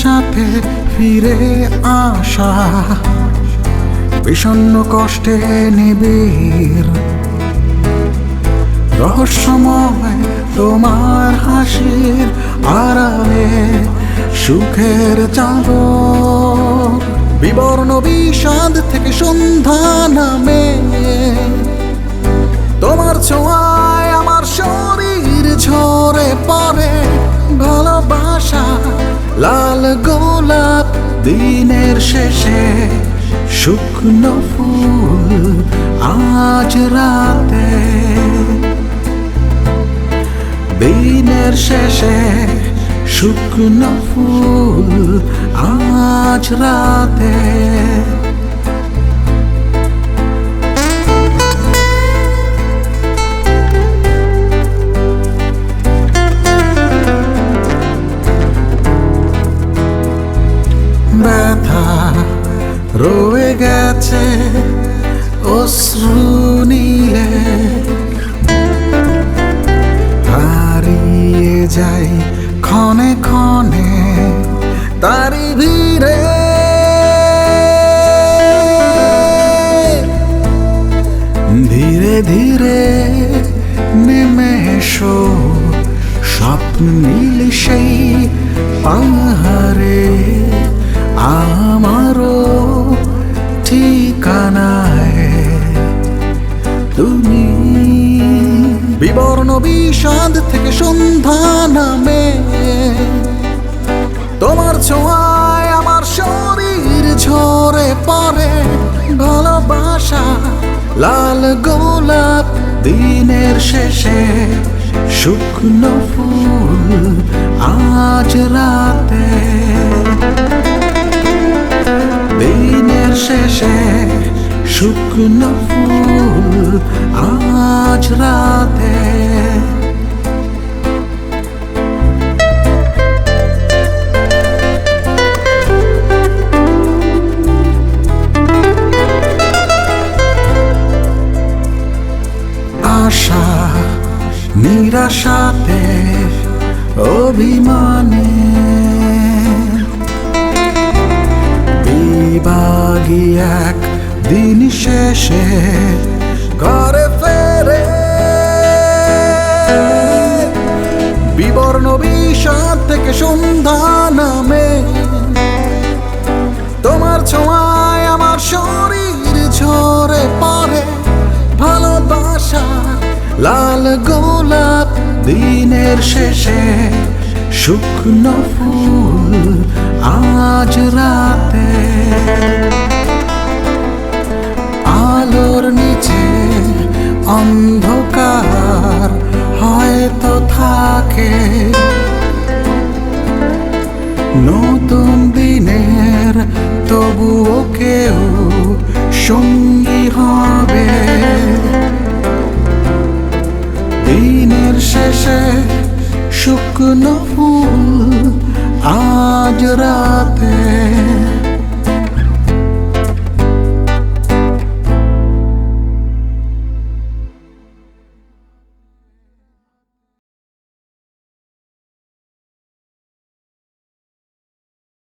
ফিরে আসা, বিষণ্ণ কষ্টে নিবিড়। রহস্যময় তোমার হাসির আড়ালে সুখের চাদর, বিবর্ণ বিষাদ থেকে সন্ধ্যা নামে। তোমার ছোঁয়ায় আমার শরীর ঝরে পড়ে লাল গোলাপ দিনের শেষে শুকনো ফুল আজ রাতে। দিনের শেষে শুকনো ফুল আজ রাতে। রয়ে গেছে অশ্রু নীলে। হারিয়ে যাই ক্ষণে ক্ষণে তারি ভিড়ে। ধীরে ধীরে নেমে এসো, স্বপ্ন নীল সেই পাহাড়ে বিষাদ থেকে সন্ধ্যা নামে। তোমার ছোঁয়ায় আমার শরীর ঝরে পড়ে। ভালোবাসা লাল গোলাপ দিনের শেষে। শুকনো ফুল আজ রাতে। দিনের শেষে শুকনো ফুল আজ রাতে। নিরাশাতে অভিমানে। বিবাগী এক দিন শেষে ঘরে ফেরে। বিবর্ণ বিষাদ থেকে সন্ধ্যা লাল গোলাপ দিনের শেষে শুকনো ফুল আজ রাতে। আলোর নিচে অন্ধকার হয়তো থাকে। নতুন দিনের তবুও কেউ সঙ্গী হবে দিনের শেষে শুকনো ফুল আজ রাতে